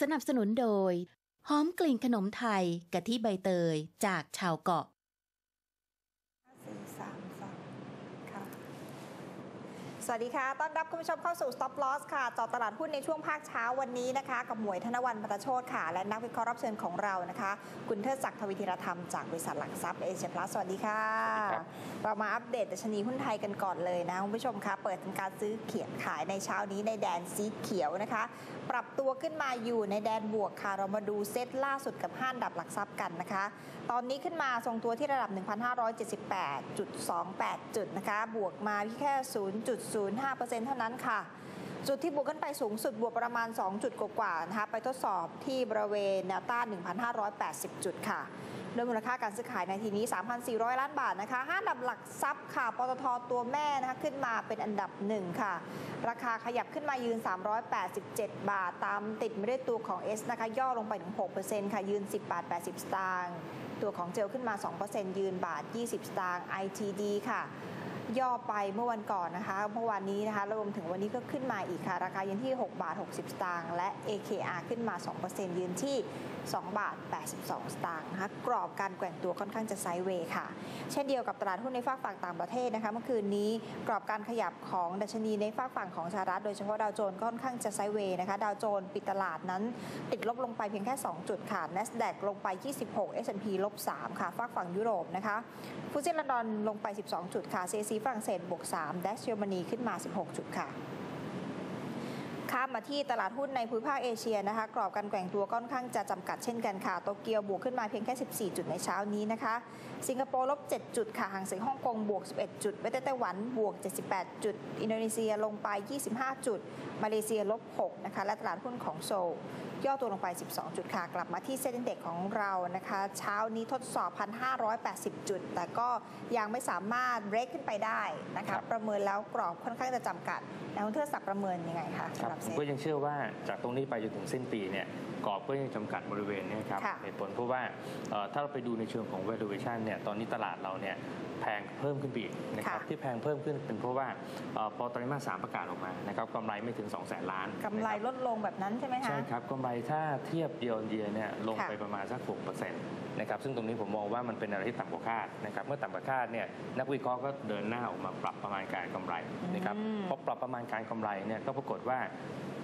สนับสนุนโดย หอมกลิ่นขนมไทยกะทิใบเตยจากชาวเกาะสี่สามสองค่ะสวัสดีค่ะ ต้อนรับคุณผู้ชมเข้าสู่ Stop Loss ค่ะจอตลาดหุ้นในช่วงภาคเช้าวันนี้นะคะ กับหมวยธนวันปตโชตค่ะ และนักวิเคราะห์รับเชิญของเรานะคะ คุณเทิดศักดิ์ทวิธีรธรรมจากบริษัทหลักทรัพย์เอเชียพลัส สวัสดีค่ะสวัสดีครับเรามาอัปเดตดัชนีหุ้นไทยกันก่อนเลยนะ คุณผู้ชมคะ เปิดทำการซื้อเขียนขายในเช้านี้ในแดนสีเขียวนะคะ ปรับตัวขึ้นมาอยู่ในแดนบวกค่ะ เรามาดูเซตล่าสุดกับห้านดับหลักทรัพย์กันนะคะ ตอนนี้ขึ้นมาทรงตัวที่ระดับ 1,578.28 จุดนะคะ บวกมาแค่ 0.05%เท่านั้นค่ะ จุดที่บวกขึ้นไปสูงสุดบวกประมาณ 2 จุดกว่าๆนะคะ ไปทดสอบที่บริเวณแนวต้าน1,580 จุดค่ะ โดยมูลค่าการซื้อขายในทีนี้ 3,400 ล้านบาทนะคะห้าดับหลักทรัพย์ค่ะ ปตทตัวแม่นะคะขึ้นมาเป็นอันดับหนึ่งค่ะ ราคาขยับขึ้นมายืน 387 บาท ตามติดไม่ได้ตัวของ S นะคะ ย่อลงไปถึง6%ค่ะยืน 10บาท80 สตางค์ตัวของเจลขึ้นมา 2%ยืนบาท 20 สตางค์ ITD ค่ะ ย่อไปเมื่อวันก่อนนะคะ เมื่อวานนี้นะคะรวมถึงวันนี้ก็ขึ้นมาอีกค่ะ ราคายืนที่ 6 บาท 60 สตางค์และ AKR ขึ้นมา 2%ยืนที่ 2 บาท 82 สตางค์นะคะกรอบการแกว่งตัวค่อนข้างจะไซด์เวย์ค่ะ เช่นเดียวกับตลาดหุ้นในฝากฝั่งต่างประเทศนะคะ เมื่อคืนนี้กรอบการขยับของดัชนีในฝากฝั่งของสหรัฐโดยเฉพาะดาวโจนส์ก็ค่อนข้างจะไซด์เวย์นะคะดาวโจนส์ปิดตลาดนั้นติดลบลงไปเพียงแค่ 2 จุดค่ะ NASDAQ ลงไป 26 S&P ลบ3ค่ะฝากฝั่งยุโรปนะคะฟุตซีลอนดอนลงไป 12 จุดค่ะ CAC ฝรั่งเศสบวก3ดัชเยอรมนีขึ้นมา 16 จุดค่ะามมาที่ตลาดหุ้นในภูมิภาคเอเชียนะคะ กรอบการแกว่งตัวค่อนข้างจะจำกัดเช่นกันค่ะ โตเกียวบวกขึ้นมาเพียงแค่ 14 จุดในเช้านี้นะคะ สิงคโปร์ลบ 7 จุดค่ะห่างเสียงฮ่องกงบวก 11 จุด เวทไต้หวันบวก 78 จุด อินโดนีเซียลงไป 25 จุด มาเลเซียลบ 6 นะคะ และตลาดหุ้นของโซลย่อตัวลงไป 12 จุดค่ะ กลับมาที่เซ็นเด็กของเรานะคะ เช้านี้ทดสอบ 1,580 จุด แต่ก็ยังไม่สามารถเบรกขึ้นไปได้นะครัคะบประเมินแล้วกรอบค่อนข้างจะจำกัดแล้วคุณเทิดศักดิ์ประเมินยังไงคะครัสำบหรับผเซ็มนก็ยังเชื่อว่าจากตรงนี้ไปจนถึงสิ้นปีเนี่ยกรอบก็ยังจำกัดบริเวณเนี้ครับค่ะเหตุผลเพราะว่าเอ่อถ้าเราไปดูในเชิงของ valuation เนี่ยตอนนี้ตลาดเราเนี่ยแพงเพิ่มขึ้นไปอีกนะครับค่ะที่แพงเพิ่มขึ้นเป็นเพราะว่าเอ่อพอไตรมาสสามประกาศออกมานะครับกำไรไม่ถึง 2 0 0แสนล้านกำไรนะครับลดลงแบบนั้นใช่ไหมคะใช่ครับกำไรถ้าเทียบเดียวเดียเนี่ยลงค่ะไปประมาณสัก6%นะครับซึ่งตรงนี้ผมมองว่ามันเป็นอะไรที่ต่ำกว่าคาดนะครับเมื่อต่ำกว่าคาดเนี่ยนักวิเคราะห์ก็เดินหน้าออกมาปรับประมาณการกำไรนะครับอืมพอปรับประมาณการกำไรเนี่ยก็ปรากฏว่า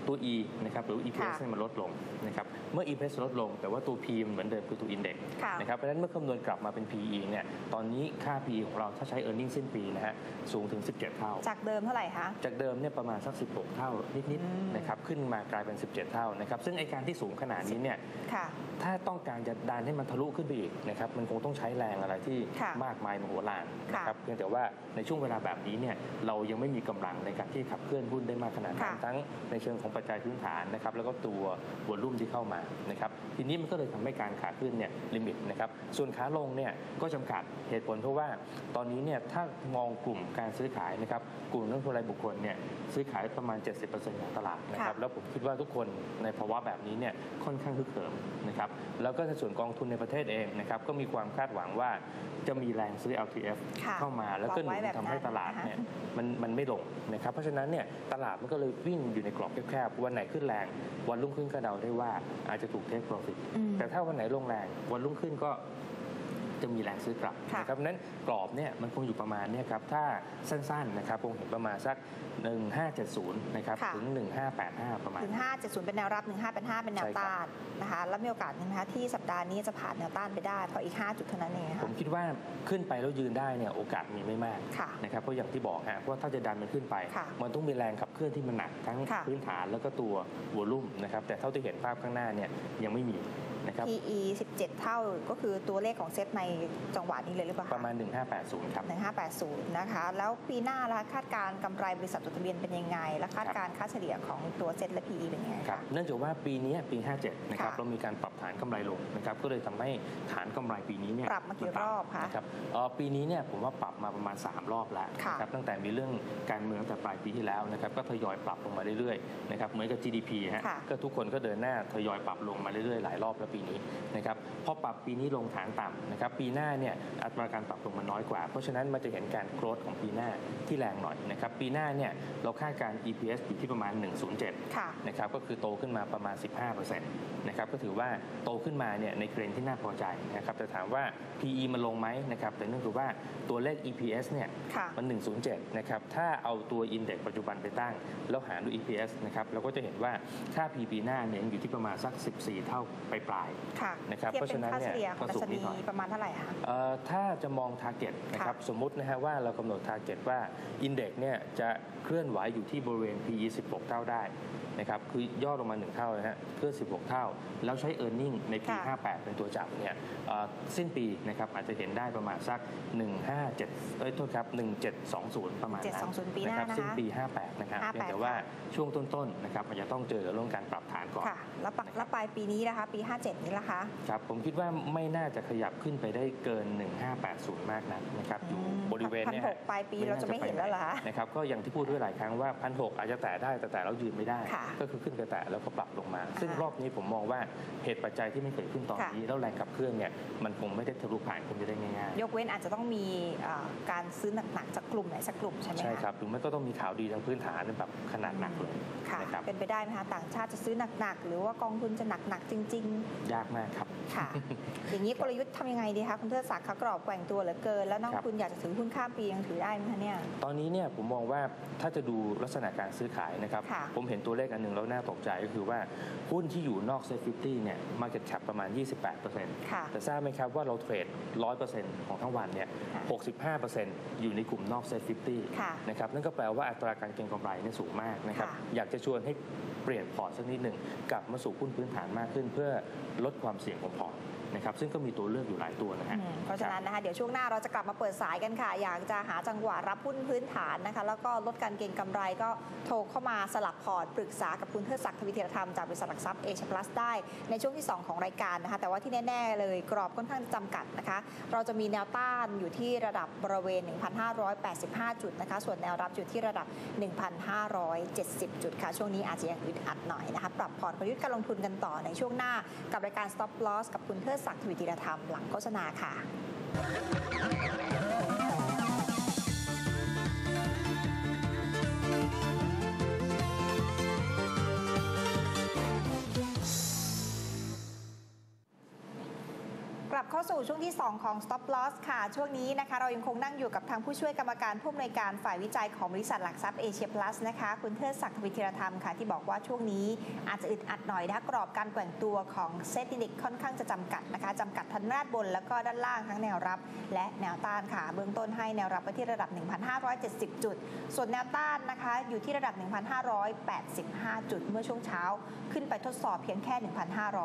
ตัว E นะครับหรือ EPS ค่ะเนี่ยมันลดลงนะครับเมื่อ EPS ลดลง แต่ว่าตัว P มันเหมือนเดิมคือตัว Index ค่ะนะครับเพราะฉะนั้นเมื่อคำนวณกลับมาเป็น PE เนี่ยตอนนี้ค่า PE ของเราถ้าใช้ e a r n i n g สิ้นปีนะฮะสูงถึง 17 เท่า จากเดิมเท่าไหร่คะจากเดิมเนี่ยประมาณสัก 16 เท่านิดอืมๆนะครับขึ้นมากลายเป็น 17 เท่านะครับซึ่งไอการที่สูงขนาดนี้เนี่ยค่ะถ้าต้องการจะดันให้มันทะลุขึ้นไปอีกนะครับมันคงต้องใช้แรงอะไรที่ค่ะมากมายมโหฬารค่ะนะครับเพียงแต่ว่าในช่วงเวลาแบบนี้เนี่ยเรายังไม่มีกำลังในการที่ขับเคลื่อนหุ้นได้มากขนาดนั้นค่ะทั้งในเชิงของปัจจัยพื้นฐานนะครับแล้วก็ตัววอลุ่มที่เข้ามานะครับทีนี้มันก็เลยทำให้การขาขึ้นเนี่ยลิมิตนะครับส่วนขาลงเนี่ยก็จำกัดเหตุผลเพราะว่าตอนนี้เนี่ยถ้ามองกลุ่มการซื้อขายนะครับกลุ่มนักลงทุนรายบุคคลเนี่ยซื้อขายประมาณ 70%ของตลาดนะครับค่ะแล้วผมคิดว่าทุกคนในภาวะแบบนี้เนี่ยค่อนข้างฮึกเหิมนะครับแล้วก็ในส่วนกองทุนในประเทศเองนะครับก็มีความคาดหวังว่าจะมีแรงซื้อ LTF ค่ะเข้ามาแล้วก็หนุหวังไว้นแบบทำให้นั้นตลาดนะคะเนี่ยมันมันไม่ลงนะครับเพราะฉะนั้นเนี่ยตลาดมันก็เลยวิ่งอยู่ในกรอบแคบๆวันไหนขึ้นแรง วันรุ่งขึ้นก็เดาได้ว่าอาจจะถูกเทคโปรฟิตอืมแต่ถ้าวันไหนลงแรง วันรุ่งขึ้นก็ จะมีแรงซื้อกลับค่ะนะครับเพราะฉะนั้นกรอบเนี่ยมันคงอยู่ประมาณเนี่ยครับถ้าสั้นๆนะครับคงเห็นประมาณสัก 1570นะครับค่ะถึง 1585 ประมาณถึง570 เป็นแนวรับ 15เป็น5เป็นแนวใช่ครับต้านนะคะแล้วมีโอกาสนะคะที่สัปดาห์นี้จะผ่านแนวต้านไปได้เพราะอีก 5 จุดเท่านั้นเองนะผมคะคิดว่าขึ้นไปแล้วยืนได้เนี่ยโอกาสมีไม่มากค่ะนะครับเพราะอย่างที่บอกฮะว่าถ้าจะดันมันขึ้นไปค่ะมันต้องมีแรงขับเคลื่อนที่มันหนักทั้งค่ะพื้นฐานแล้วก็ตัววอลุ่มนะครับแต่เท่าที่เห็นภาพข้างหน้าเนี่ยยังไม่มีนะครับ PE 17 เท่าก็คือตัวเลขของเซตในจังหวะนี้เลยหรือเปล่าคประมาณ 1580 ครับ 1580 นะคะ แล้วปีหน้าละคาดการณ์กำไรบริษัทจดทะเบียนเป็นยังไง และคาดการณ์ค่าเฉลี่ยของตัวเซตและ PE เป็นยังไง ครับคะเนื่องจากว่าปีนี้ปี 57 นะครับ ค่ะเรามีการปรับฐานกำไรลงนะครับ ก็เลยทำให้ฐานกำไรปีนี้เนี่ยปรับมากี่รอบคะนะครับเอ่อปีนี้เนี่ยผมว่าปรับมาประมาณ 3 รอบแล้วค่ะ นะครับ ตั้งแต่มีเรื่องการเมืองตั้งแต่ปลายปีที่แล้วนะครับ ก็ทยอยปรับลงมาเรื่อยๆ นะครับ เหมือนกับ GDP ฮะ ค่ะ ก็ทุกคนก็เดินหน้าทยอยปรับลงมาเรื่อยๆ หลายรอบแล้วปีนี้นะครับพอปรับปีนี้ลงฐานต่ำนะครับปีหน้าเนี่ยอัตราการปรับลงมาน้อยกว่า เพราะฉะนั้นมันจะเห็นการโกรธของปีหน้าที่แรงหน่อยนะครับปีหน้าเนี่ยเราคาดการณ์ EPS อยู่ที่ประมาณ 107ค่ะนะครับก็คือโตขึ้นมาประมาณ 15%นะครับก็ถือว่าโตขึ้นมาเนี่ยในเทรนด์ที่น่าพอใจนะครับแต่ถามว่า PE มันลงไหมนะครับแต่เนื่องจากว่าตัวเลข EPS เนี่ยค่ะมัน 107นะครับถ้าเอาตัวอินเด็กปัจจุบันไปตั้ง แล้วหารด้วย EPS นะครับเราก็จะเห็นว่าค่า P ปีหน้าเนี่ยยังอยู่ที่ประมาณสัก 14 เท่าไปปลายค่ะนะครับเทียบเพราะเป็ฉะนนั้นค่าเนี่เฉยลี่ยของก็ดัสูชงนินีดหน่อยประมาณเท่าไหร่คะ เอ่อถ้าจะมอง Target นะครับสมมุตินะฮะว่าเรากำหนด Target ว่า Index เนี่ยจะเคลื่อนไหวอยู่ที่บริเวณ PE 16 เท่าได้นะครับคือย่อลงมา 1 เท่านะฮะเคลื่อน16 เท่า แล้วใช้ e a r n i n g ในปี ค่ะ58 เป็นตัวจับเนี่ยเอ่อสิ้นปีนะครับอาจจะเห็นได้ประมาณสัก 157 เอ้ยโทษครับ 1720 ประมาณนั้น1720ปีหน้าะครับนะคะสิ้นปี 58 นะครับ58 เพียงแต่ว่าช่วงต้นๆนะครับมันจะต้องเจอเรื่องการปรับฐานก่อน ค่ะ แล้วปักแล้วปลายปีนี้นะคะ ปี 57 นี้ละคะ ครับผมคิดว่าไม่น่าจะขยับขึ้นไปได้เกิน 1580 มากนักนะครับอยู่อืมบริเวณเนี้พันหกปลายปีเราจะไม่เห็นแล้วเหรอคะนะครับก็อย่างที่พูดด้วยหลายครั้งว่าพันหอาจจะแตะได้แต่แตะแล้วยืนไม่ได้ค่ะก็คือขึ้นไปแตะแล้วก็ปรับลงมา ซึ่งอ่ารอบนี้ผมมองว่าเหตุปัจจัยที่ไม่เกิดขึ้นตอนค่ะนี้แล้วแรงขับเคลื่อนเนี่ยมันคงไม่ได้ทะลุผ่านคนไปได้ง่ายยกเว้นอาจจะต้องมีเอ่อการซื้อหนักๆจากกลุ่มไหนสักกลุ่มใช่ไหมๆคะใช่ครับหรือไม่ก็ต้องมีข่าวดีทางพื้นฐานแบบขนาดหนักเลยค่ะนะครับเป็นไปได้ไหมคะต่างชาติจะซื้อหนักๆหรือว่ากองทุนจะหนักๆจริงยากมากครับๆ ค่ะ อย่างนี้กลยุทธ์ทำยังไงดีคะคุณเทิดศักดิ์คะกรอบแกว่งตัวเหลือเกิน แล้วนักลครังบทุนอยากจะถือหุ้นข้ามปียังถือได้ไหมคะเนี่ย ตอนนี้เนี่ยผมมองว่าถ้าจะดูลักษณะการซื้อขายนะครับค่ะผมเห็นตัวเลขอันหนึ่งแล้วน่าตกใจก็คือว่าหุ้นที่อยู่นอกเซ็ตฟิตี้เนี่ย market cap ประมาณ 28%ค่ะแต่ทราบไหมครับว่าเราเทรด 100%ของทั้งวันเนี่ยค่ะ65%อยู่ในกลุ่มนอกเซ็ตฟิตี้ค่ะนะครับนั่นก็แปลว่าอัตราการเก็งกำไรเนี่ยสูงมากนะครับค่ะอยากจะชวนให้เปลี่ยนพอร์ตสักนิดหนึ่งกลับมาสู่หุ้นพื้นฐานมากขึ้นเพื่อลดความเสี่ยงของพอร์ต นะครับซึ่งก็มีตัวเลือกอยู่หลายตัวนะฮะอืมเพราะฉะนั้นนะคะเดี๋ยวช่วงหน้าเราจะกลับมาเปิดสายกันค่ะ อยากจะหาจังหวะรับหุ้นพื้นฐานนะคะ แล้วก็ลดการเก็งกำไรก็โทรเข้ามาสลับพอร์ตปรึกษากับคุณเทิดศักดิ์ทวิเทยธรรมจากบริษัทหลักทรัพย์เอชพลัสได้ในช่วงที่ 2 ของรายการนะคะ แต่ว่าที่แน่ ๆ เลยกรอบค่อนข้างจำกัดนะคะ เราจะมีแนวต้านอยู่ที่ระดับบริเวณ 1,585 จุดนะคะ ส่วนแนวรับอยู่ที่ระดับ 1,570 จุดค่ะ ช่วงนี้อาจจะยังอึดอัดหน่อยนะคะ ปรับพอร์ตประยุทธ์การลงทุนกันต่อในช่วงหน้ากับรายการ Stop Loss กับคุณเทิดศักดิ์ทวิธีธรรมหลังโฆษณาค่ะ เข้าสู่ช่วงที่ 2 ของ Stop Loss ค่ะ ช่วงนี้นะคะ เรายังคงนั่งอยู่กับทางผู้ช่วยกรรมการผู้อำนวยการฝ่ายวิจัยของบริษัทหลักทรัพย์เอเชียพลัสนะคะ คุณเทิดศักดิ์วิธีรธรรมค่ะ ที่บอกว่าช่วงนี้อาจจะอึดอัดหน่อยนะกรอบการแกว่งตัวของเซตินดิกค่อนข้างจะจำกัดนะคะจำกัดทั้งด้านบนแล้วก็ด้านล่างทั้งแนวรับ และแนวต้านค่ะ เบื้องต้นให้แนวรับไว้ที่ระดับ 1,570 จุด ส่วนแนวต้านนะคะอยู่ที่ระดับ 1,585 จุด เมื่อช่วงเช้า ขึ้นไปทดสอบเพียงแค่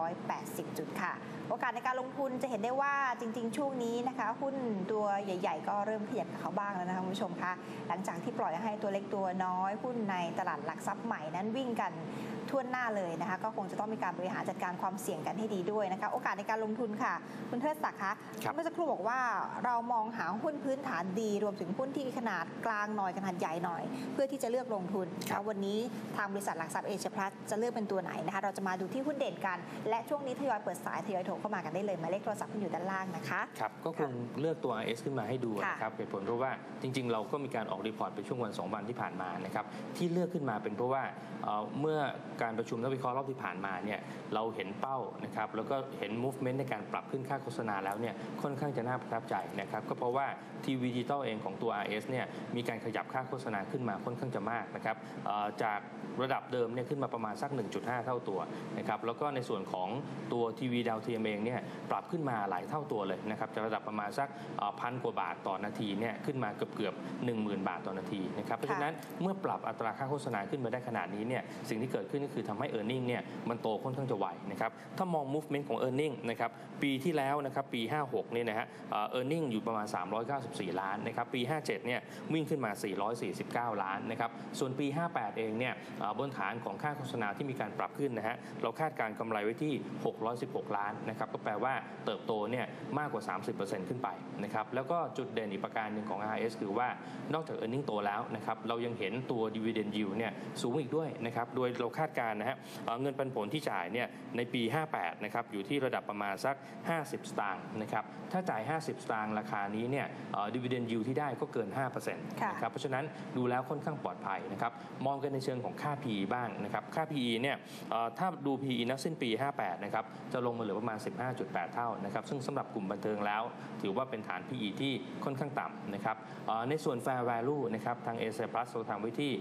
1,580 จุดค่ะ โอกาสในการลงทุนจะเห็นได้ว่าว่าจริงๆ ช่วงนี้นะคะ หุ้นตัวใหญ่ ๆ ก็เริ่มขยับกับเขาบ้างแล้วนะคะคุณผู้ชมคะหลังจากที่ปล่อยให้ตัวเล็กตัวน้อย หุ้นในตลาดหลักทรัพย์ใหม่นั้นวิ่งกันทั่วหน้าเลยนะคะ ก็คงจะต้องมีการบริหารจัดการความเสี่ยงกันให้ดีด้วยนะคะ โอกาสในการลงทุนค่ะ คุณเทิดศักดิ์คะครับเมื่อสักครู่บอกว่าเรามองหาหุ้นพื้นฐานดี รวมถึงหุ้นที่ขนาดกลางหน่อยขนาดใหญ่หน่อย เพื่อที่จะเลือกลงทุนนะครัคะบวันนี้ทางบริษัทหลักทรัพย์เอเชียพลัสจะเลือกเป็นตัวไหนนะคะ เราจะมาดูที่หุ้นเด่นกัน และช่วงนี้ทยอยเปิดสายทยอยโทรเข้ามากันได้เลยหมายเลขโทรศัพท์ขึ้นอยู่ด้านล่างนะคะครับก็คงเลือกตัว RS ขึ้นมาให้ดูค่ะนะครับเหตุผลเพราะว่าจริง ๆ เราก็มีการออกรีพอร์ตไปช่วงวัน2วันที่ผ่านมานะครับที่เลือกขึ้นมาเป็นเพราะว่าเอ่อเมื่อการประชุมนักวิเคราะห์รอบที่ผ่านมาเนี่ยเราเห็นเป้านะครับแล้วก็เห็น movement ในการปรับขึ้นค่าโฆษณาแล้วเนี่ยค่อนข้างจะน่าประทับใจนะครับก็เพราะว่าทีวีดิจิตอลเองของตัว RS เนี่ยมีการขยับค่าโฆษณาขึ้นมาค่อนข้างจะมากนะครับจากระดับเดิมเนี่ยขึ้นมาประมาณสัก 1.5 เท่าตัวนะครับแล้วก็ในส่วนของตัวทีวีดาวเทียมเองเนี่ยปรับขึ้นมาหลายเท่าตัวเลยนะครับจากระดับประมาณสักพันกว่าบาทต่อนาทีเนี่ยขึ้นมาเกือบเกือบๆ10,000บาทต่อนาทีนะครับเพราะฉะนั้นเมื่อปรับอัตราค่าโฆษณาขึ้นมาได้ขนาดนี้เนี่ยสิ่งที่เกิดขึ้นก็คือทำให้ e a r n i n g เนี่ยมันโตค่อนข้างจะไวนะครับถ้ามอง movement ของ e a r n i n g นะครับปีที่แล้วนะครับปี 56เนี่ยนะฮะเอ่อ e a r n i n g อยู่ประมาณ 394 ล้านนะครับปี 57เนี่ยวิ่งขึ้นมา 449 ล้านนะครับส่วนปี 58 เองเนี่ยเอ่อบนฐานของค่าโฆษณาที่มีการปรับขึ้นนะฮะเราคาดการกำไรไว้ที่ 616 ล้านนะครับก็แปลว่าเติบโตเนี่ยมากกว่า 30%ขึ้นไปนะครับแล้วก็จุดเด่นอีกประการหนึ่งของ RS คือว่านอกจาก e a r n i n g โตแล้วนะครับเรายังเห็นตัว dividend yield เนี่ยสูงอีกด้วยนะครับโดยเราคาดการณ์นะฮะเอ่อเงินปันผลที่จ่ายเนี่ยในปี 58 นะครับอยู่ที่ระดับประมาณสัก 50 สตางค์นะครับถ้าจ่าย 50 สตางค์ราคานี้เนี่ยเอ่อ dividend yield ที่ได้ก็เกิน 5%นะครับเพราะฉะนั้นดูแล้วค่อนข้างปลอดภัยนะครับมองกันในเชิงของค่า PE บ้างนะครับค่า PE เนี่ยเอ่อถ้าดู PE นับสิ้นปี 58 นะครับจะลงมาเหลือประมาณ 15.8 เท่านะครับซึ่งสำหรับกลุ่มบันเทิงแล้ว ถือว่าเป็นฐาน PE ที่ค่อนข้างต่ำนะครับเอ่อในส่วน Fair Value นะครับทาง a s Plus เราทำไว้ที่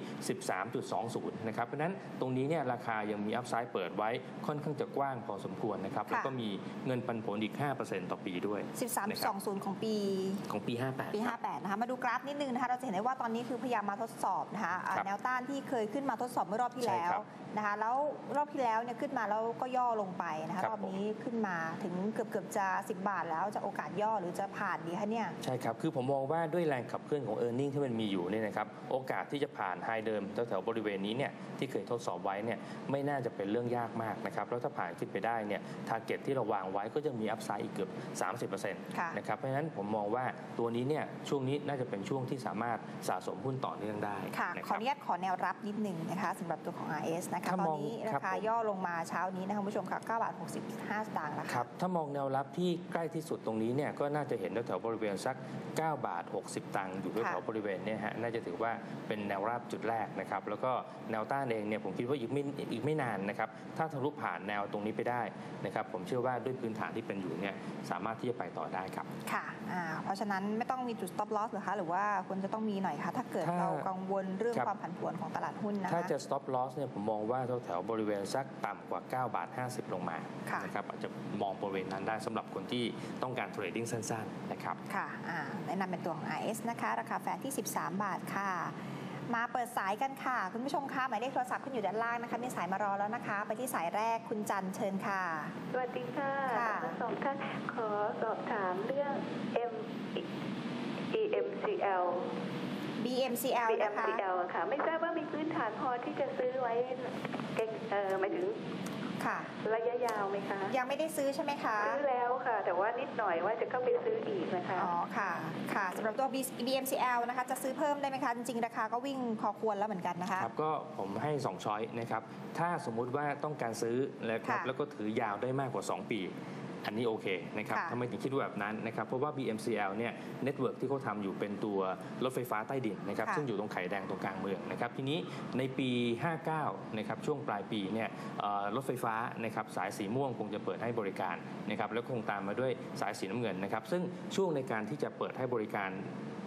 13.20 นะครับเพราะฉะนั้นตรงนี้เนี่ยราคายังมีอัพไซด์เปิดไว้ค่อนข้างจะกว้างพอสมควรนะครับ แล้วก็มีเงินปันผลอีก 5%ต่อปีด้วย 13.20 ของปีของปี 58 ปี 58 นะคะ มาดูกราฟนิดนึงนะคะ เราจะเห็นได้ว่าตอนนี้คือพยายามมาทดสอบนะคะอ่าครับแนวต้านที่เคยขึ้นมาทดสอบเมื่อรอบที่ใช่แล้วครับนะคะ แล้วรอบที่แล้วเนี่ยขึ้นมาแล้วก็ย่อลงไปนะคะครับรอบนี้ขึ้นมาถึงเกือบเกือบๆจะ 10 บาทแล้วจะโอกาสย่อหรือจะผ่านดีคะเนี่ย ใช่ครับ คือผมมองว่าด้วยแรงขับเคลื่อนของ e a r n i n g ที่มันมีอยู่เนี่ยนะครับ โอกาสที่จะผ่านไฮเดิมแถวๆบริเวณนี้เนี่ยที่เคยทดสอบไว้เนี่ยไม่น่าจะเป็นเรื่องยากมากนะครับแล้วถ้าผ่านขึ้นไปได้เนี่ยทาร์เก็ตที่เราวางไว้ก็จะมีอัพไซด์อีกเกือบ 30%ค่ะนะครับเพราะฉะนั้นผมมองว่าตัวนี้เนี่ยช่วงนี้น่าจะเป็นช่วงที่สามารถสะสมหุ้นต่อเนื่องได้ค่ะนะขคอรัอบนุญาตขอแนวรับนิดหนึ่งนะคะสำหรับตัวของ RS นะคะถ้าตอมนองนี้ราครับคาผมย่อลงมาเช้านี้นะคะคุณผู้ชมค่ะ9บาท65สตางค์แล้วคค่ะรับถ้ามองแนวรับที่ใกล้ที่สุดตรงนี้เนี่ยก็น่าจะเห็นแถวๆบริเวณสัก 9 บาท 60 ตังค์อยู่แถค่ะวๆบริเวณเนี้ฮะน่าจะถือว่าเป็นแนวรับจุดแรกนะครับแล้วก็แนวต้านเองเนี่ยผมคิดว่าอีกไม่อีกไม่นานนะครับถ้าทะลุผ่านแนวตรงนี้ไปได้นะครับผมเชื่อว่าด้วยพื้นฐานที่เป็นอยู่เนี่ยสามารถที่จะไปต่อได้ครับค่ะอ่าเพราะฉะนั้นไม่ต้องมีจุด stop loss เหรือคะหรือว่าควรจะต้องมีหน่อยคะถ้าเกิดถ้าเรากังวลเรื่องครับความผันผวนของตลาดหุ้นนะคะถ้าจะ stop loss เนี่ยผมมองว่าแถวๆบริเวณสักต่ำกว่า 9 บาท 50 ลงมาค่ะนะครับอาจจะมองบริเวณนั้นได้สำหรับคนที่ต้องการเทรดดิ้งสั้นๆนะครับค่ะอ่าแนะนำเป็นตัวของ RS นะคะ ราคาแฟร์ที่ 13 บาทค่ะ มาเปิดสายกันค่ะ คุณผู้ชมคะหมายเลขโทรศัพท์ขึ้นอยู่ด้านล่างนะคะมีสายมารอแล้วนะคะ ไปที่สายแรกคุณจันเชิญค่ะ สวัสดีค่ะค่ะทั้งสองท่านขอสอบถามเรื่อง M EMCL BMCL นะคะ BMCL อะค่ะ ไม่ทราบว่ามีพื้นฐานพอที่จะซื้อไว้เก่งเออหมายถึง ค่ะ ระยะยาวไหมคะ ยังไม่ได้ซื้อใช่ไหมคะซื้อแล้วค่ะ แต่ว่านิดหน่อยว่าจะเข้าไปซื้ออีกนะคะอ๋อค่ะค่ะสำหรับตัว BMCL นะคะจะซื้อเพิ่มได้ไหมคะจริงๆราคาก็วิ่งพอควรแล้วเหมือนกันนะคะครับก็ผมให้ 2 ช้อยนะครับถ้าสมมุติว่าต้องการซื้อแล้วครับค่ะแล้วก็ถือยาวได้มากกว่า 2 ปี อันนี้โอเคนะครับค่ะทำไมถึงคิดว่าแบบนั้นนะครับ เพราะว่า BMCL เนี่ยเน็ตเวิร์กที่เขาทำอยู่เป็นตัวรถไฟฟ้าใต้ดินนะครับค่ะซึ่งอยู่ตรงไข่แดงตรงกลางเมืองนะครับ ทีนี้ในปี 59 นะครับ ช่วงปลายปีเนี่ยเอ่อรถไฟฟ้านะครับสายสีม่วงคงจะเปิดให้บริการนะครับ แล้วคงตามมาด้วยสายสีน้ำเงินนะครับ ซึ่งช่วงในการที่จะเปิดให้บริการ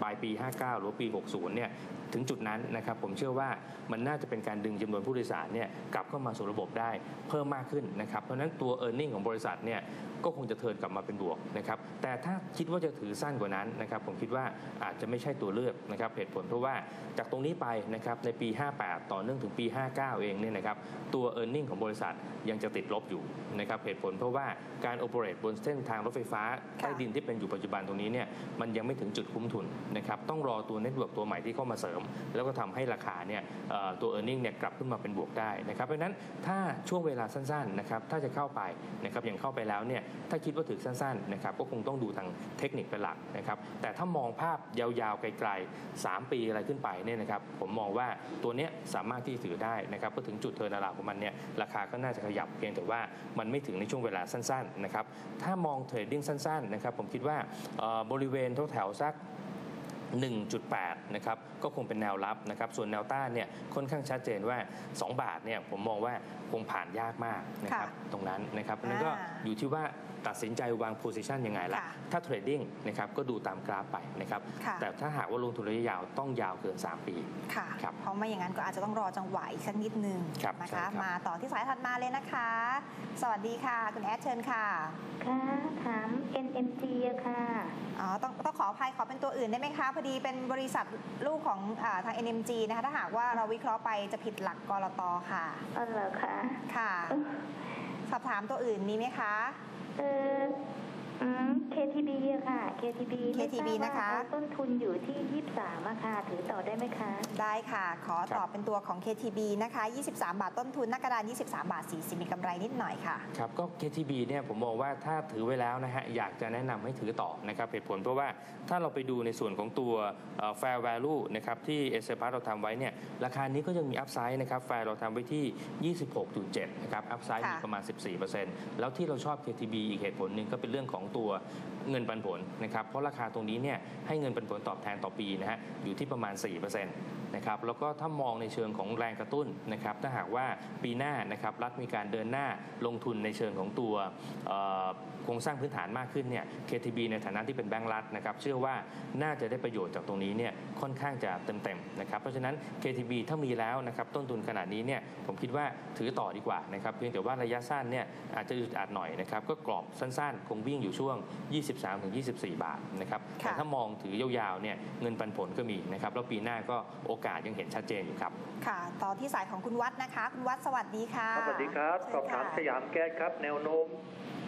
ปลายปี 59 หรือว่าปี 60 เนี่ย ถึงจุดนั้นนะครับ ผมเชื่อว่ามันน่าจะเป็นการดึงจำนวนผู้โดยสารเนี่ยกลับเข้ามาสู่ระบบได้เพิ่มมากขึ้นนะครับ เพราะฉะนั้นตัว e a r n i n g ของบริษัทเนี่ย ก็คงจะเทิร์นกลับมาเป็นบวกนะครับแต่ถ้าคิดว่าจะถือสั้นกว่านั้นนะครับผมคิดว่าอาจจะไม่ใช่ตัวเลือกนะครับเหตุผลเพราะว่าจากตรงนี้ไปนะครับในปี 58 ต่อเนื่องถึงปี 59 เองเนี่ยนะครับตัว e a r n i n g ของบริษัทยังจะติดลบอยู่นะครับเหตุผลเพราะว่าการโอเปเรตบนเส้นทางรถไฟฟ้าใต้ดินที่เป็นอยู่ปัจจุบันตรงนี้เนี่ยมันยังไม่ถึงจุดคุ้มทุนนะครับต้องรอตัวเน็ตเวิร์กตัวใหม่ที่เข้ามาเสริม แล้วก็ทำให้ราคาเนี่ยเอ่อตัว e a r n i n g เนี่ยกลับขึ้นมาเป็นบวกได้นะครับเพราะฉะนั้นถ้าช่วงเวลาสั้นๆนะครับถ้าจะเข้าไปนะครับอย่างเข้าไปแล้วเนี่ยถ้าคิดว่าถือสั้นๆนะครับก็คงต้องดูทางเทคนิคเป็นหลักนะครับแต่ถ้ามองภาพยาวๆไกลๆ 3 ปีอะไรขึ้นไปเนี่ยนะครับผมมองว่าตัวเนี้ยสามารถที่ถือได้นะครับก็ถึงจุดเทิร์นาราของมันเนี่ยราคาก็น่าจะขยับเพียงแต่ว่ามันไม่ถึงในช่วงเวลาสั้นๆนะครับถ้ามองเทรดดิ้งสั้นๆนะครับผมคิดว่าบริเวณแถวๆสัก 1.8 นะครับ ก็คงเป็นแนวรับนะครับ ส่วนแนวต้านเนี่ยค่อนข้างชัดเจนว่า 2 บาทเนี่ยผมมองว่าคงผ่านยากมากนะครับค่ะตรงนั้นนะครับเพราะฉะนั้นก็อ่าอยู่ที่ว่าตัดสินใจวางโพซิชันยังไงละค่ะถ้าเทรดดิ้งนะครับก็ดูตามกราฟไปนะครับค่ะแต่ถ้าหากว่าลงทุนระยะยาวต้องยาวเกิน 3 ปีค่ะครับเพราะไม่อย่างนั้นก็อาจจะต้องรอจังหวะอีกสักนิดนึงครับนะใช่ครัคะบมาต่อที่สายถัดมาเลยนะคะ สวัสดีค่ะ คุณแอดเชิญค่ะ ค่ะถาม NMG อะค่ะ อ๋อ ต้องต้องขออภัยขอเป็นตัวอื่นได้ไหมคะพอดีเป็นบริษัทลูกของอาทาง NMG นะคะถ้าหากว่าเราวิเคราะห์ไปจะผิดหลักกรตค่ะอ๋อเหรอคะค่ะเออสอบถามตัวอื่นมีไหมคะ เอออืม KTB อะค่ะ KTB ไม่ทราบ KTB นะคะว่าต้นทุนอยู่ที่ 23อะค่ะถือต่อได้ไหมคะ ได้ค่ะ ขอครับตอบเป็นตัวของ KTB นะคะ 23 บาทต้นทุนหน้ากระดาน 23 บาท 40 มีกำไรนิดหน่อยค่ะ ครับก็ KTB เนี่ยผมมองว่าถ้าถือไว้แล้วนะฮะอยากจะแนะนำให้ถือต่อนะครับเหตุผลเพราะว่าถ้าเราไปดูในส่วนของตัวเอ่อ fair value นะครับที่ s อ p เราทำไว้เนี่ยราคานี้ก็ยังมีอัพไซด์นะครับ fair เราทำไว้ที่ 26.7 นะครับอัพไซด์ค่ะมีประมาณ 14%แล้วที่เราชอบ KTB อีกเหตุผลหนึ่งก็เป็นเรื่องของตัว เงินปันผลนะครับเพราะราคาตรงนี้เนี่ยให้เงินปันผลตอบแทนต่อปีนะฮะอยู่ที่ประมาณ 4%นะครับแล้วก็ถ้ามองในเชิงของแรงกระตุ้นนะครับถ้าหากว่าปีหน้านะครับรัฐมีการเดินหน้าลงทุนในเชิงของตัวโครงสร้างพื้นฐานมากขึ้นเนี่ย KTB ในฐานะที่เป็นแบงก์รัฐนะครับเชื่อว่าน่าจะได้ประโยชน์จากตรงนี้เนี่ยค่อนข้างจะเต็มๆนะครับเพราะฉะนั้น KTB ถ้ามีแล้วนะครับต้นทุนขนาดนี้เนี่ยผมคิดว่าถือต่อดีกว่านะครับเพียงแต่ว่าระยะสั้นเนี่ยอาจจะอึดอัดหน่อยนะครับก็กรอบสั้นๆ คงวิ่งอยู่ช่วง23-24 บาทนะครับค่ะแต่ถ้ามองถือยาวๆเนี่ยเงินปันผลก็มีนะครับแล้วปีหน้าก็โอกาสยังเห็นชัดเจนอยู่ครับค่ะ ต่อที่สายของคุณวัดนะคะ คุณวัดสวัสดีค่ะครับสวัสดีครับเชิสอบถามญสค่ะยามแก๊สครับ แนวโน้ม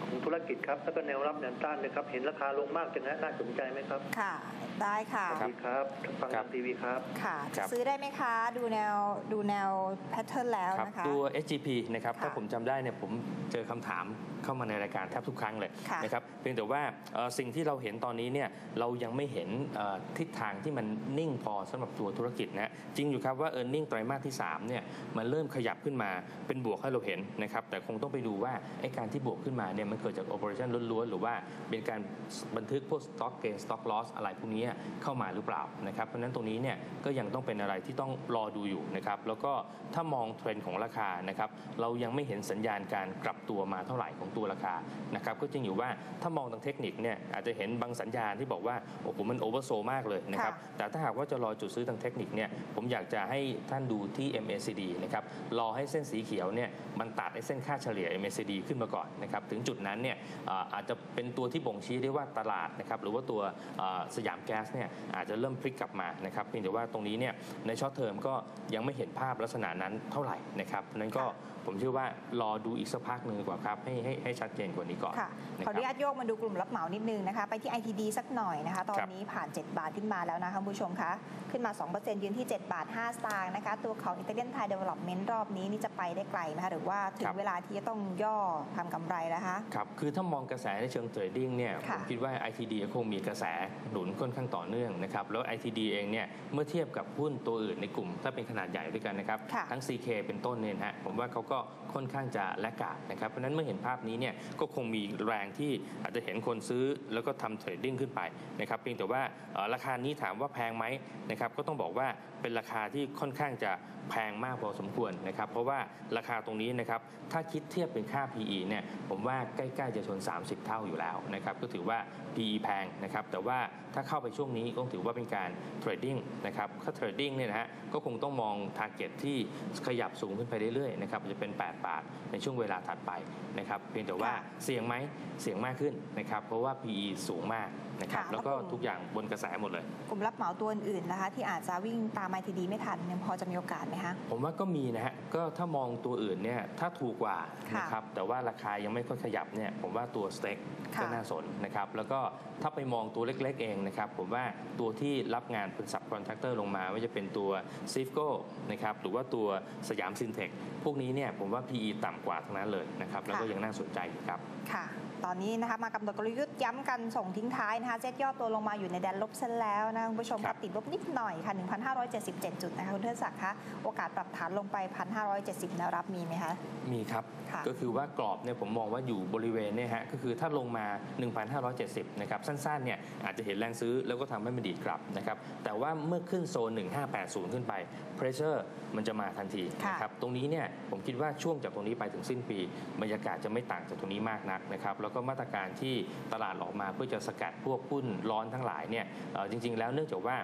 ของธุรกิจครับแล้วก็แนวรับแนวต้านนะครับ เห็นราคาลงมากจังนะน่าสนใจไหมครับ ค่ะ ได้ค่ะสวัสดีครับฟังครัทาบงทีวีครับค่ะครับซื้อได้ไหมคะ ดูแนวดูแนวแพทเทิร์นแล้วครับนะคะตัว SGP นะครับค่ะถ้าผมจำได้เนี่ยผมเจอคำถาม เข้ามาในรายการแทบทุกครั้งเลยค่ะนะครับเพียงแต่ว่าเอ่อสิ่งที่เราเห็นตอนนี้เนี่ยเรายังไม่เห็นเอ่อทิศทางที่มันนิ่งพอสำหรับตัวธุรกิจนะฮะจริงอยู่ครับว่า e a r n i n g ไตรมาสที่3เนี่ยมันเริ่มขยับขึ้นมาเป็นบวกให้เราเห็นนะครับแต่คงต้องไปดูว่าไอ้การที่บวกขึ้นมาเนี่ยมันเกิดจาก operation ล้วนๆหรือว่าเป็นการบันทึกพวก stock gain stock loss อะไรพวกนี้เข้ามาหรือเปล่านะครับเพราะฉะนั้นตรงนี้เนี่ยก็ยังต้องเป็นอะไรที่ต้องรอดูอยู่นะครับแล้วก็ถ้ามองเทรนด์ของราคานะครับเรายังไม่เห็นสัญญาณการกลับตัวมาเท่าไหร่ของตัวราคานะครับก็จริงอยู่ว่าถ้ามองทางเทคนิคเนี่ยอาจจะเห็นบางสัญญาณที่บอกว่าโอ้โหมันโอเวอร์โซมากเลยนะครับค่ะแต่ถ้าหากว่าจะรอจุดซื้อทางเทคนิคเนี่ยผมอยากจะให้ท่านดูที่ MACD นะครับรอให้เส้นสีเขียวเนี่ยมันตัดไอ้เส้นค่าเฉลี่ย MACD ขึ้นมาก่อนนะครับถึงจุดนั้นเนี่ยอ่าอาจจะเป็นตัวที่บ่งชี้ได้ว่าตลาดนะครับหรือว่าตัวอ่าสยามแก๊สเนี่ยอาจจะเริ่มพลิกกลับมานะครับเพียงแต่ว่าตรงนี้เนี่ยในช็อตเทอมก็ยังไม่เห็นภาพลักษณะนั้นเท่าไหร่นะครับเพราะฉะนั้นก็ ผมเชื่อว่ารอดูอีกสักพักหนึ่งดีกว่าครับให้ให้ให้ชัดเจนกว่านี้ก่อนค่ะนะขออคนุรับญาตโยกมาดูกลุ่มรับเหมานิดนึงนะคะ ไปที่ ITD สักหน่อยนะคะ ตอนครับนี้ผ่าน 7 บาทขึ้นมาแล้วนะคะคุณผู้ชมคะขึ้นมา 2%ยืนที่ 7 บาท 5 สตางค์นะคะ ตัวของอิตาเลียนไทยเดเวล็อปเมนต์รอบนี้นี่จะไปได้ไกลไหมคะหรือว่าถึครังบเวลาที่จะต้องย่อทำกำไรแล้วคะครับคือถ้ามองกระแสในเชิงเทรดดิ้งเนี่ยผค่ะมคิดว่า ITD คงมีกระแสหนุนค่อนข้างต่อเนื่องนะครับแล้ว ITD เองเนี่ยเมื่อเทียบกับหุ้นตัวอื่นในกลุ่ม ถ้าเป็นขนาดใหญ่ด้วยกันนะครับค่ะทั้ง CK เป็นต้นเนี่ยนะฮะผมว่าเขาก็ค่อนข้างจะแลกกาดนะครับ เพราะนั้นเมื่อเห็นภาพนี้เนี่ยก็คงมีแรงที่อาจจะเห็นคนซื้อแล้วก็ทำเทรดดิ้งขึ้นไปนะครับเพียงแต่ว่าราคานี้ถามว่าแพงไหมนะครับก็ต้องบอกว่า เป็นราคาที่ค่อนข้างจะแพงมากพอสมควรนะครับเพราะว่าราคาตรงนี้นะครับถ้าคิดเทียบเป็นค่า PE เนี่ยผมว่าใกล้ๆจะชน 30 เท่าอยู่แล้วนะครับก็ถือว่า PE แพงนะครับแต่ว่าถ้าเข้าไปช่วงนี้ก็ถือว่าเป็นการเทรดดิ้งนะครับถ้าเทรดดิ้งเนี่ยนะฮะก็คงต้องมอง t a r g e t ที่ขยับสูงขึ้นไปเรื่อยๆนะครับจะเป็น 8 บาทในช่วงเวลาถัดไปนะครับเพียงแต่ว่าเสี่ยงไหมเสี่ยงมากขึ้นนะครับเพราะว่า PE สูงมากนะครับค่ะแล้วก็แล้วกลุ่ม ทุกอย่างบนกระแสหมดเลย กลุ่มรับเหมาตัวอื่นๆนะคะ ที่อาจจะวิ่งตาม ITD ไม่ทันยังพอจะมีโอกาสไหมคะ ผมว่าก็มีนะฮะก็ถ้ามองตัวอื่นเนี่ยถ้าถูกกว่าค่ะนะครับแต่ว่าราคายังไม่ค่อยขยับเนี่ยผมว่าตัวสเต็กค่ะก็น่าสนนะครับแล้วก็ถ้าไปมองตัวเล็กๆเองนะครับผมว่าตัวที่รับงานเป็นสับคอนแทคเตอร์ลงมาไม่ว่าจะเป็นตัวซีฟโก้นะครับหรือว่าตัวสยามซินเทคพวกนี้เนี่ยผมว่า PE ต่ำกว่าทั้งนั้นเลยนะครับแล้วก็ค่ะ ยังน่าสนใจอยู่ครับ ค่ะ ตอนนี้นะคะมากำหนดกลยุทธ์ย้ำกันส่งทิ้งท้ายนะคะเซ็ตย่อตัวลงมาอยู่ในแดนลบเส้นแล้วนะคุณผู้ชมครัคะบติดลบนิดหน่อยค่ะ 1,577 จุดนะคะคุณเทิดศักดิ์คะโอกาสปรับฐานลงไป 1,570แนวรับมีไหมคะ มีครับ ค่ะก็คือว่ากรอบเนี่ยผมมองว่าอยู่บริเวณเนี่ยฮะก็คือถ้าลงมา 1,570 นะครับ สั้นๆเนี่ยอาจจะเห็นแรงซื้อแล้วก็ทำให้มันดีดกลับนะครับแต่ว่าเมื่อขึ้นโซน 1580 ขึ้นไป pressure มันจะมาทันทีค่ะ นะครับตรงนี้เนี่ยผมคิดว่าช่วงจากตรงนี้ไปถึงสิ้นปีบรรยากาศจะไม่ต่างจากตรงนี้มากนักนะครับแล้วก็ก็มาตรการที่ตลาดออกมาเพื่อจะสกัดพวกหุ้นร้อนทั้งหลายเนี่ยจริง ๆ แล้วเนื่องจากว่า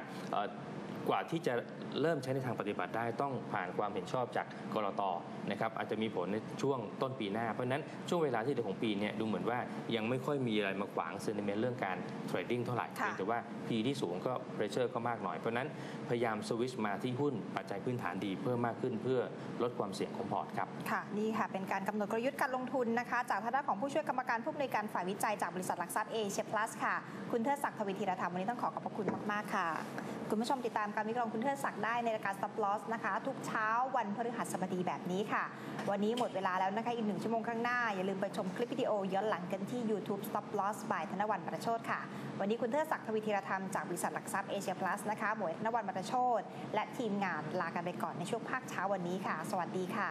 กว่าที่จะเริ่มใช้ในทางปฏิบัติได้ต้องผ่านความเห็นชอบจากกรตนะครับอาจจะมีผลในช่วงต้นปีหน้า เพราะฉะนั้นช่วงเวลาที่เหลือของปีเนี่ยดูเหมือนว่ายังไม่ค่อยมีอะไรมาขวางเซนติเมนต์เรื่องการเทรดดิ้งเท่าไหร่ค่ะเพียงแต่ว่า P ที่สูงก็เพรสเชอร์ก็มากหน่อย เพราะฉะนั้นพยายามสวิชมาที่หุ้นปัจจัยพื้นฐานดีเพิ่มมากขึ้นเพื่อลดความเสี่ยงของพอร์ตครับค่ะนี่ค่ะเป็นการกำหนดกลยุทธ์การลงทุนนะคะ จากทางด้านของผู้ช่วยกรรมการผู้อำนวยการฝ่ายวิจัยจากบริษัทหลักทรัพย์เอเชียพลัสค่ะคุณเทิดศักดิ์ทวีธีรธรรมวันนี้ต้องขอขอบพระคุณมากๆค่ะ คุณผู้ชมติดตามการวิเคราะห์ของคุณเทิดศักดิ์ได้ในรายการ Stop Loss นะคะ ทุกเช้าวันพฤหัสบดีแบบนี้ค่ะ วันนี้หมดเวลาแล้วนะคะ อีกหนึ่งชั่วโมงข้างหน้า อย่าลืมไปชมคลิปวิดีโอย้อนหลังกันที่ YouTube Stop Loss by ธนวันประโชดค่ะ วันนี้คุณเทิดศักดิ์ทวีธีรธรรมจากบริษัทหลักทรัพย์เอเชียพลัสนะคะหมวยธนวันประโชดและทีมงานลากันไปก่อนในช่วงภาคเช้าวันนี้ค่ะ สวัสดีค่ะ